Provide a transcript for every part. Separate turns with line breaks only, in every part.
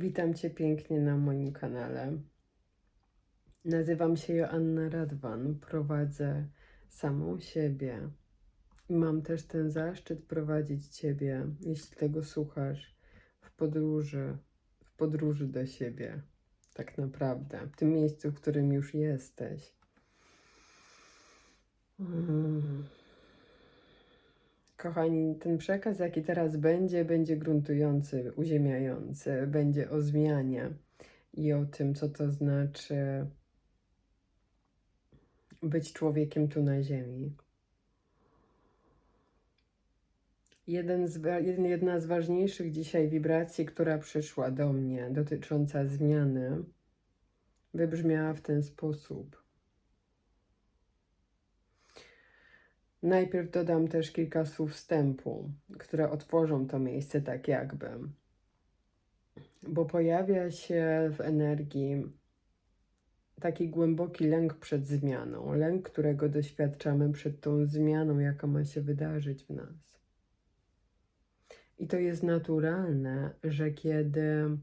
Witam Cię pięknie na moim kanale. Nazywam się Joanna Radwan, prowadzę samą siebie i mam też ten zaszczyt prowadzić Ciebie, jeśli tego słuchasz, w podróży, w podróży do siebie, tak naprawdę, w tym miejscu, w którym już jesteś. Mm. Kochani, ten przekaz, jaki teraz będzie, będzie gruntujący, uziemiający, będzie o zmianie i o tym, co to znaczy być człowiekiem tu na Ziemi. Jeden z, jedna z ważniejszych dzisiaj wibracji, która przyszła do mnie, dotycząca zmiany, wybrzmiała w ten sposób. Najpierw dodam też kilka słów wstępu, które otworzą to miejsce tak jakby. Bo pojawia się w energii taki głęboki lęk przed zmianą, lęk, którego doświadczamy przed tą zmianą, jaka ma się wydarzyć w nas. I to jest naturalne, że kiedy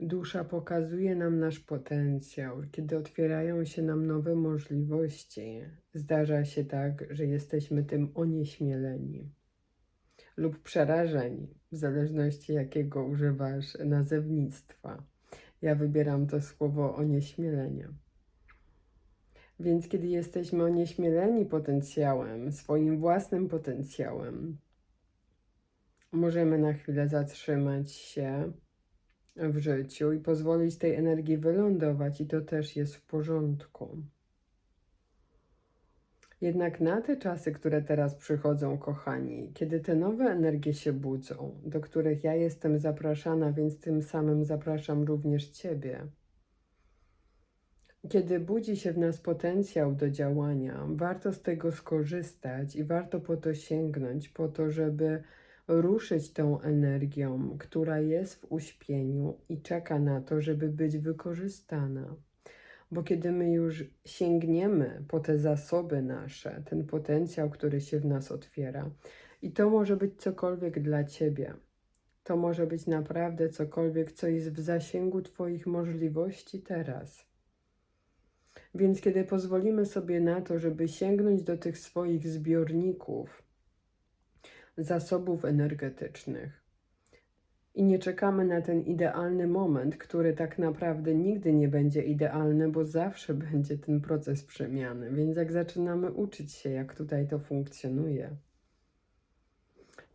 dusza pokazuje nam nasz potencjał, kiedy otwierają się nam nowe możliwości, zdarza się tak, że jesteśmy tym onieśmieleni lub przerażeni, w zależności jakiego używasz nazewnictwa. Ja wybieram to słowo onieśmielenie. Więc kiedy jesteśmy onieśmieleni potencjałem, swoim własnym potencjałem, możemy na chwilę zatrzymać się w życiu i pozwolić tej energii wylądować, i to też jest w porządku. Jednak na te czasy, które teraz przychodzą, kochani, kiedy te nowe energie się budzą, do których ja jestem zapraszana, więc tym samym zapraszam również Ciebie. Kiedy budzi się w nas potencjał do działania, warto z tego skorzystać i warto po to sięgnąć, po to, żeby ruszyć tą energią, która jest w uśpieniu i czeka na to, żeby być wykorzystana. Bo kiedy my już sięgniemy po te zasoby nasze, ten potencjał, który się w nas otwiera, i to może być cokolwiek dla Ciebie, to może być naprawdę cokolwiek, co jest w zasięgu Twoich możliwości teraz. Więc kiedy pozwolimy sobie na to, żeby sięgnąć do tych swoich zbiorników, zasobów energetycznych, i nie czekamy na ten idealny moment, który tak naprawdę nigdy nie będzie idealny, bo zawsze będzie ten proces przemiany. Więc jak zaczynamy uczyć się, jak tutaj to funkcjonuje,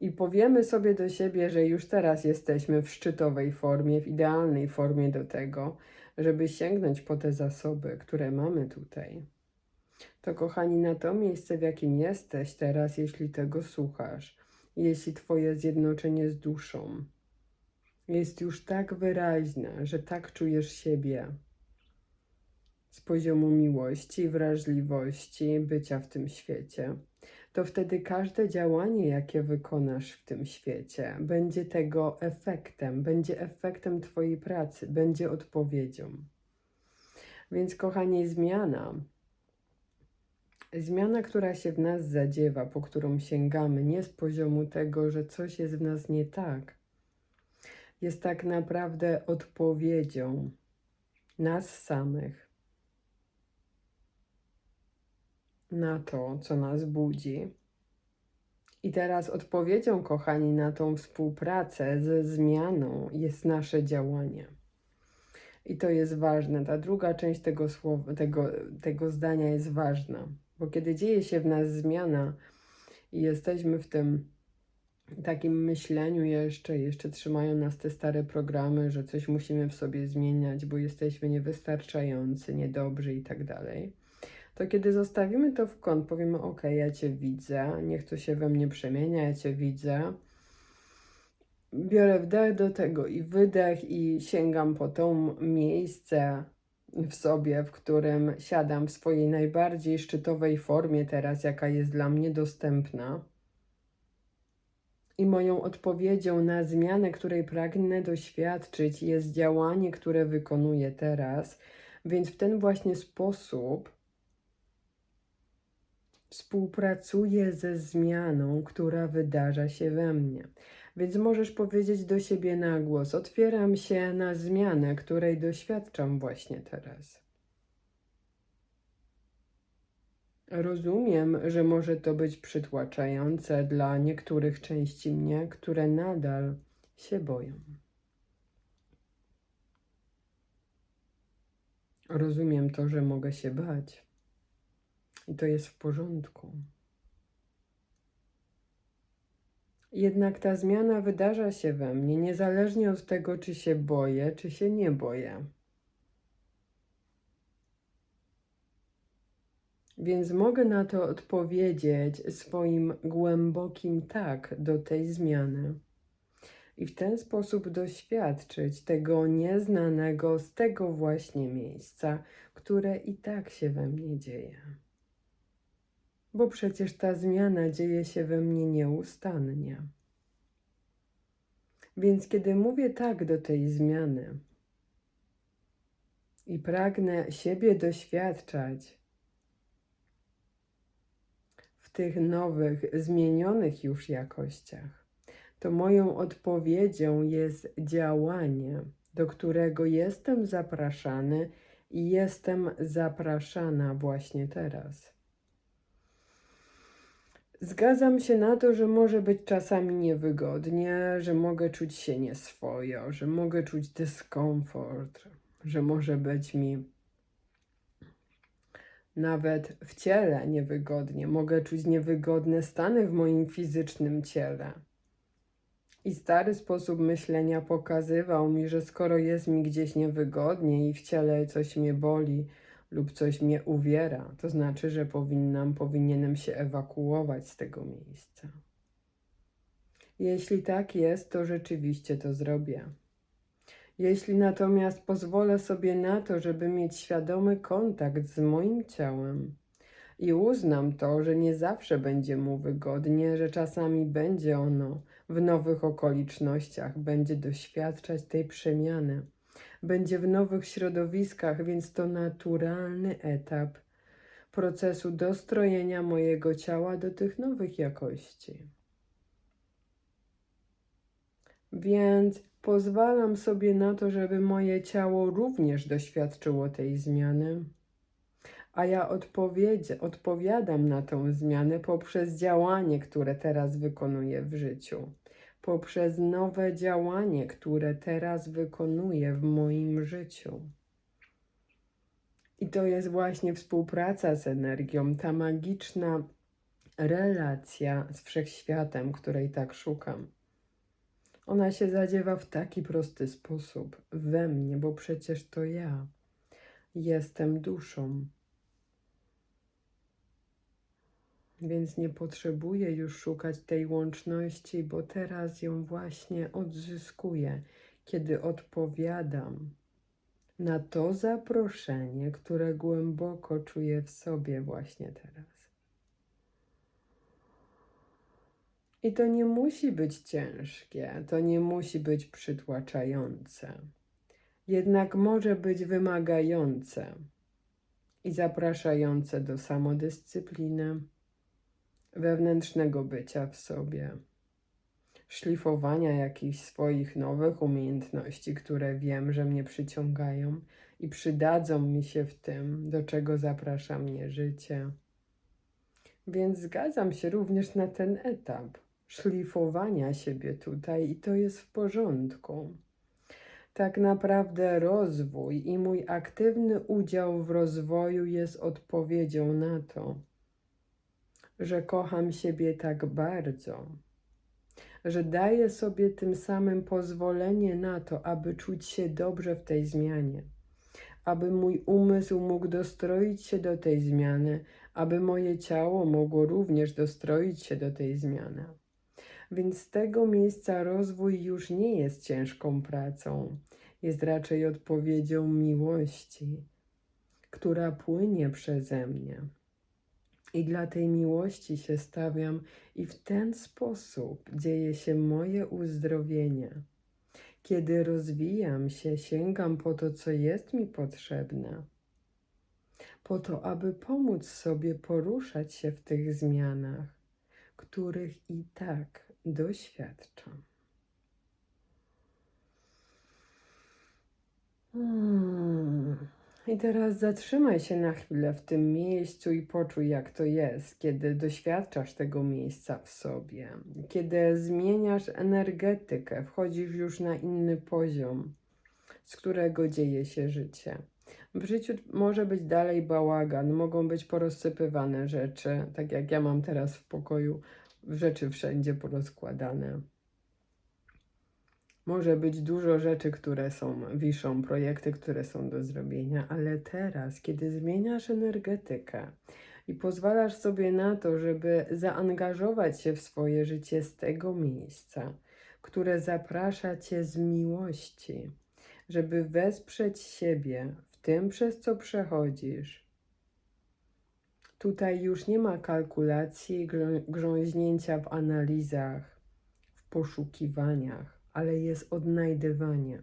i powiemy sobie do siebie, że już teraz jesteśmy w szczytowej formie, w idealnej formie do tego, żeby sięgnąć po te zasoby, które mamy tutaj. To, kochani, na to miejsce, w jakim jesteś teraz, jeśli tego słuchasz, jeśli Twoje zjednoczenie z duszą jest już tak wyraźne, że tak czujesz siebie z poziomu miłości, wrażliwości, bycia w tym świecie, to wtedy każde działanie, jakie wykonasz w tym świecie, będzie tego efektem, będzie efektem Twojej pracy, będzie odpowiedzią. Więc, kochani, zmiana, zmiana, która się w nas zadziewa, po którą sięgamy, nie z poziomu tego, że coś jest w nas nie tak, jest tak naprawdę odpowiedzią nas samych na to, co nas budzi. I teraz odpowiedzią, kochani, na tą współpracę ze zmianą jest nasze działanie. I to jest ważne. Ta druga część tego, słowa, tego, tego zdania jest ważna, bo kiedy dzieje się w nas zmiana i jesteśmy w tym takim myśleniu jeszcze, jeszcze trzymają nas te stare programy, że coś musimy w sobie zmieniać, bo jesteśmy niewystarczający, niedobrzy i tak dalej. To kiedy zostawimy to w kąt, powiemy: OK, ja Cię widzę, niech to się we mnie przemienia, ja Cię widzę. Biorę wdech do tego i wydech, i sięgam po to miejsce w sobie, w którym siadam w swojej najbardziej szczytowej formie teraz, jaka jest dla mnie dostępna. I moją odpowiedzią na zmianę, której pragnę doświadczyć, jest działanie, które wykonuję teraz. Więc w ten właśnie sposób współpracuję ze zmianą, która wydarza się we mnie. Więc możesz powiedzieć do siebie na głos: Otwieram się na zmianę, której doświadczam właśnie teraz. Rozumiem, że może to być przytłaczające dla niektórych części mnie, które nadal się boją. Rozumiem to, że mogę się bać. I to jest w porządku. Jednak ta zmiana wydarza się we mnie, niezależnie od tego, czy się boję, czy się nie boję. Więc mogę na to odpowiedzieć swoim głębokim tak do tej zmiany. I w ten sposób doświadczyć tego nieznanego z tego właśnie miejsca, które i tak się we mnie dzieje. Bo przecież ta zmiana dzieje się we mnie nieustannie. Więc kiedy mówię tak do tej zmiany i pragnę siebie doświadczać, tych nowych, zmienionych już jakościach, to moją odpowiedzią jest działanie, do którego jestem zapraszany i jestem zapraszana właśnie teraz. Zgadzam się na to, że może być czasami niewygodnie, że mogę czuć się nieswojo, że mogę czuć dyskomfort, że może być mi nawet w ciele niewygodnie. Mogę czuć niewygodne stany w moim fizycznym ciele. I stary sposób myślenia pokazywał mi, że skoro jest mi gdzieś niewygodnie i w ciele coś mnie boli lub coś mnie uwiera, to znaczy, że powinnam, powinienem się ewakuować z tego miejsca. Jeśli tak jest, to rzeczywiście to zrobię. Jeśli natomiast pozwolę sobie na to, żeby mieć świadomy kontakt z moim ciałem i uznam to, że nie zawsze będzie mu wygodnie, że czasami będzie ono w nowych okolicznościach, będzie doświadczać tej przemiany, będzie w nowych środowiskach, więc to naturalny etap procesu dostrojenia mojego ciała do tych nowych jakości. Więc Pozwalam sobie na to, żeby moje ciało również doświadczyło tej zmiany, a ja odpowiadam na tę zmianę poprzez działanie, które teraz wykonuję w życiu, poprzez nowe działanie, które teraz wykonuję w moim życiu. I to jest właśnie współpraca z energią, ta magiczna relacja z wszechświatem, której tak szukam. Ona się zadziewa w taki prosty sposób we mnie, bo przecież to ja jestem duszą. Więc nie potrzebuję już szukać tej łączności, bo teraz ją właśnie odzyskuję, kiedy odpowiadam na to zaproszenie, które głęboko czuję w sobie właśnie teraz. I to nie musi być ciężkie, to nie musi być przytłaczające. Jednak może być wymagające i zapraszające do samodyscypliny, wewnętrznego bycia w sobie, szlifowania jakichś swoich nowych umiejętności, które wiem, że mnie przyciągają i przydadzą mi się w tym, do czego zaprasza mnie życie. Więc zgadzam się również na ten etap szlifowania siebie tutaj i to jest w porządku. Tak naprawdę rozwój i mój aktywny udział w rozwoju jest odpowiedzią na to, że kocham siebie tak bardzo, że daję sobie tym samym pozwolenie na to, aby czuć się dobrze w tej zmianie, aby mój umysł mógł dostroić się do tej zmiany, aby moje ciało mogło również dostroić się do tej zmiany. Więc z tego miejsca rozwój już nie jest ciężką pracą, jest raczej odpowiedzią miłości, która płynie przeze mnie i dla tej miłości się stawiam, i w ten sposób dzieje się moje uzdrowienie. Kiedy rozwijam się, sięgam po to, co jest mi potrzebne, po to, aby pomóc sobie poruszać się w tych zmianach, których i tak doświadczam. Hmm. I teraz zatrzymaj się na chwilę w tym miejscu i poczuj, jak to jest, kiedy doświadczasz tego miejsca w sobie, kiedy zmieniasz energetykę, wchodzisz już na inny poziom, z którego dzieje się życie. W życiu może być dalej bałagan, mogą być porozsypywane rzeczy, tak jak ja mam teraz w pokoju, rzeczy wszędzie porozkładane. Może być dużo rzeczy, które są, wiszą, projekty, które są do zrobienia, ale teraz, kiedy zmieniasz energetykę i pozwalasz sobie na to, żeby zaangażować się w swoje życie z tego miejsca, które zaprasza cię z miłości, żeby wesprzeć siebie w tym, przez co przechodzisz. Tutaj już nie ma kalkulacji, grząźnięcia w analizach, w poszukiwaniach ale jest odnajdywanie.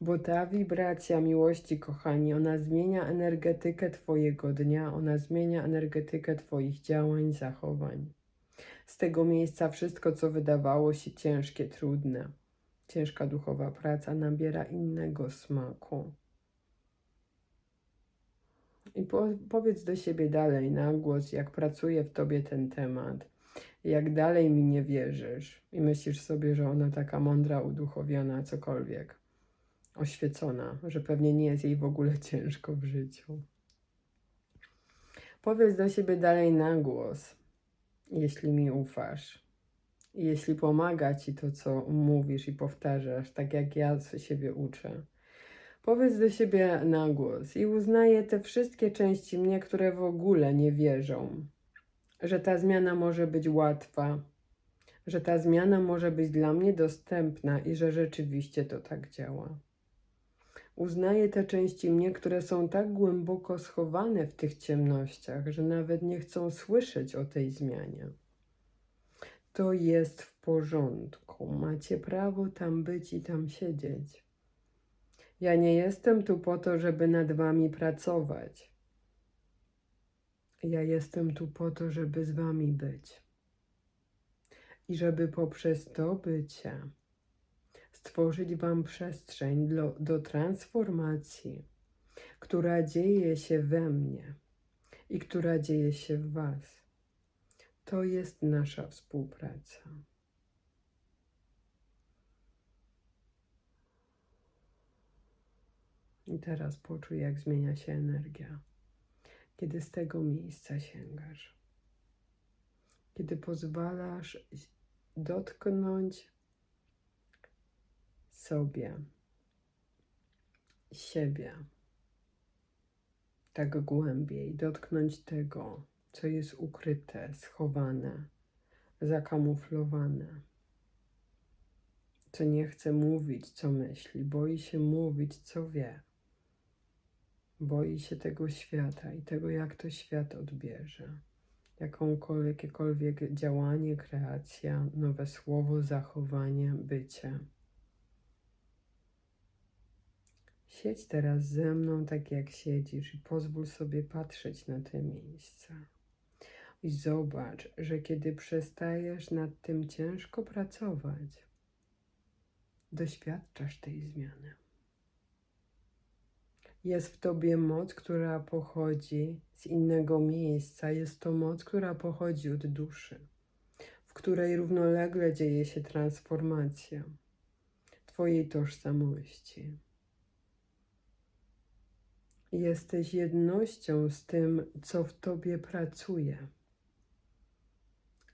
Bo ta wibracja miłości, kochani, ona zmienia energetykę Twojego dnia, ona zmienia energetykę Twoich działań, zachowań. Z tego miejsca wszystko, co wydawało się ciężkie, trudne, ciężka duchowa praca nabiera innego smaku. I po, powiedz do siebie dalej na głos, jak pracuje w tobie ten temat jak dalej mi nie wierzysz i myślisz sobie, że ona taka mądra, uduchowiona, cokolwiek, oświecona, że pewnie nie jest jej w ogóle ciężko w życiu. Powiedz do siebie dalej na głos, jeśli mi ufasz. Jeśli pomaga ci to, co mówisz i powtarzasz, tak jak ja siebie uczę. Powiedz do siebie na głos i uznaję te wszystkie części mnie, które w ogóle nie wierzą, że ta zmiana może być łatwa, że ta zmiana może być dla mnie dostępna i że rzeczywiście to tak działa. Uznaję te części mnie, które są tak głęboko schowane w tych ciemnościach, że nawet nie chcą słyszeć o tej zmianie. To jest w porządku. Macie prawo tam być i tam siedzieć. Ja nie jestem tu po to, żeby nad wami pracować. Ja jestem tu po to, żeby z Wami być. I żeby poprzez to bycie stworzyć Wam przestrzeń do, do transformacji, która dzieje się we mnie i która dzieje się w Was. To jest nasza współpraca. I teraz poczuj, jak zmienia się energia kiedy z tego miejsca sięgasz. Kiedy pozwalasz dotknąć sobie, siebie, tak głębiej, dotknąć tego, co jest ukryte, schowane, zakamuflowane, co nie chce mówić, co myśli, boi się mówić, co wie boi się tego świata i tego, jak to świat odbierze. Jakąkolwiek, jakiekolwiek działanie, kreacja, nowe słowo, zachowanie, bycie. Siedź teraz ze mną tak, jak siedzisz, i pozwól sobie patrzeć na te miejsca. I zobacz, że kiedy przestajesz nad tym ciężko pracować, doświadczasz tej zmiany. Jest w tobie moc, która pochodzi z innego miejsca. Jest to moc, która pochodzi od duszy, w której równolegle dzieje się transformacja Twojej tożsamości. Jesteś jednością z tym, co w tobie pracuje.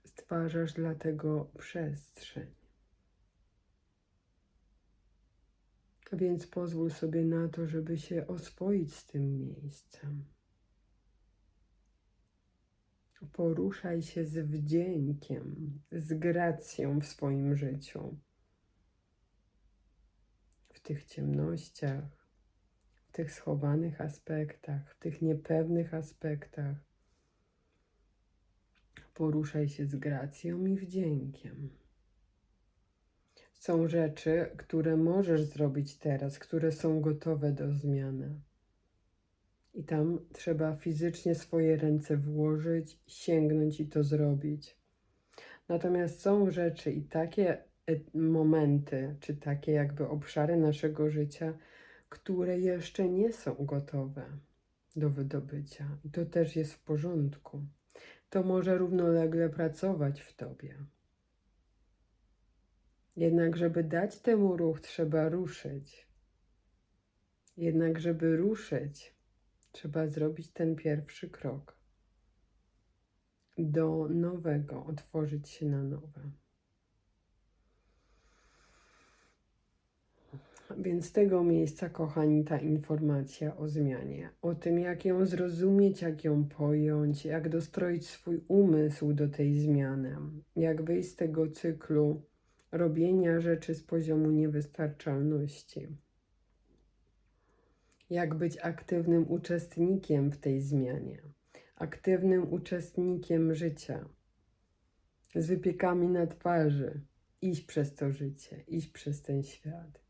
Stwarzasz dlatego przestrzeń. Więc pozwól sobie na to, żeby się oswoić z tym miejscem. Poruszaj się z wdziękiem, z gracją w swoim życiu. W tych ciemnościach, w tych schowanych aspektach, w tych niepewnych aspektach. Poruszaj się z gracją i wdziękiem są rzeczy, które możesz zrobić teraz, które są gotowe do zmiany. I tam trzeba fizycznie swoje ręce włożyć, sięgnąć i to zrobić. Natomiast są rzeczy i takie et- momenty, czy takie jakby obszary naszego życia, które jeszcze nie są gotowe do wydobycia. I to też jest w porządku. To może równolegle pracować w tobie. Jednak, żeby dać temu ruch, trzeba ruszyć. Jednak, żeby ruszyć, trzeba zrobić ten pierwszy krok do nowego, otworzyć się na nowe. Więc z tego miejsca, kochani, ta informacja o zmianie, o tym, jak ją zrozumieć, jak ją pojąć, jak dostroić swój umysł do tej zmiany, jak wyjść z tego cyklu robienia rzeczy z poziomu niewystarczalności, jak być aktywnym uczestnikiem w tej zmianie, aktywnym uczestnikiem życia, z wypiekami na twarzy, iść przez to życie, iść przez ten świat.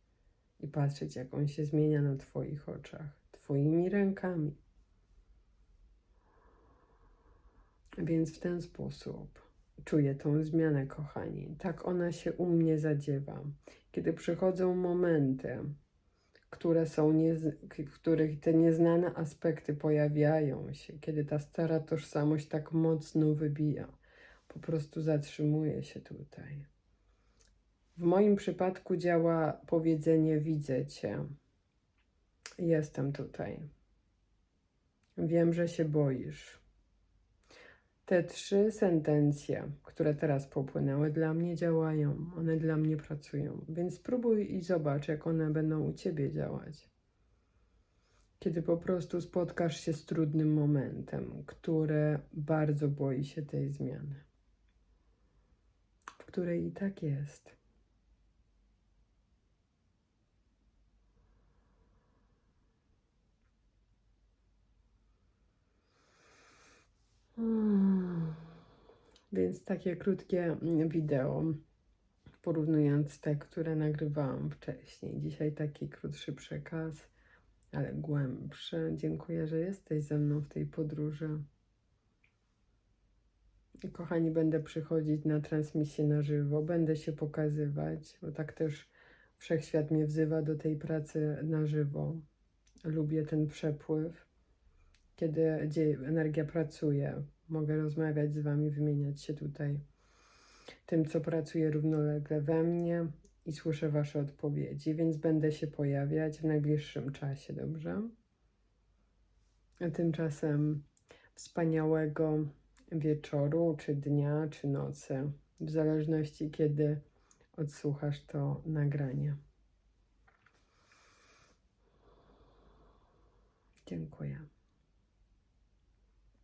I patrzeć, jak on się zmienia na Twoich oczach, Twoimi rękami. Więc w ten sposób czuję tą zmianę, kochani. Tak ona się u mnie zadziewa. Kiedy przychodzą momenty, które są nie, w których te nieznane aspekty pojawiają się, kiedy ta stara tożsamość tak mocno wybija, po prostu zatrzymuje się tutaj. W moim przypadku działa powiedzenie: Widzę cię, jestem tutaj. Wiem, że się boisz. Te trzy sentencje, które teraz popłynęły, dla mnie działają, one dla mnie pracują, więc spróbuj i zobacz, jak one będą u ciebie działać. Kiedy po prostu spotkasz się z trudnym momentem, które bardzo boi się tej zmiany, w której i tak jest. Więc takie krótkie mm, wideo, porównując te, które nagrywałam wcześniej. Dzisiaj taki krótszy przekaz, ale głębszy. Dziękuję, że jesteś ze mną w tej podróży. Kochani, będę przychodzić na transmisję na żywo, będę się pokazywać, bo tak też wszechświat mnie wzywa do tej pracy na żywo. Lubię ten przepływ, kiedy energia pracuje. Mogę rozmawiać z Wami, wymieniać się tutaj tym, co pracuje równolegle we mnie i słyszę Wasze odpowiedzi, więc będę się pojawiać w najbliższym czasie, dobrze? A tymczasem wspaniałego wieczoru, czy dnia, czy nocy, w zależności kiedy odsłuchasz to nagranie. Dziękuję.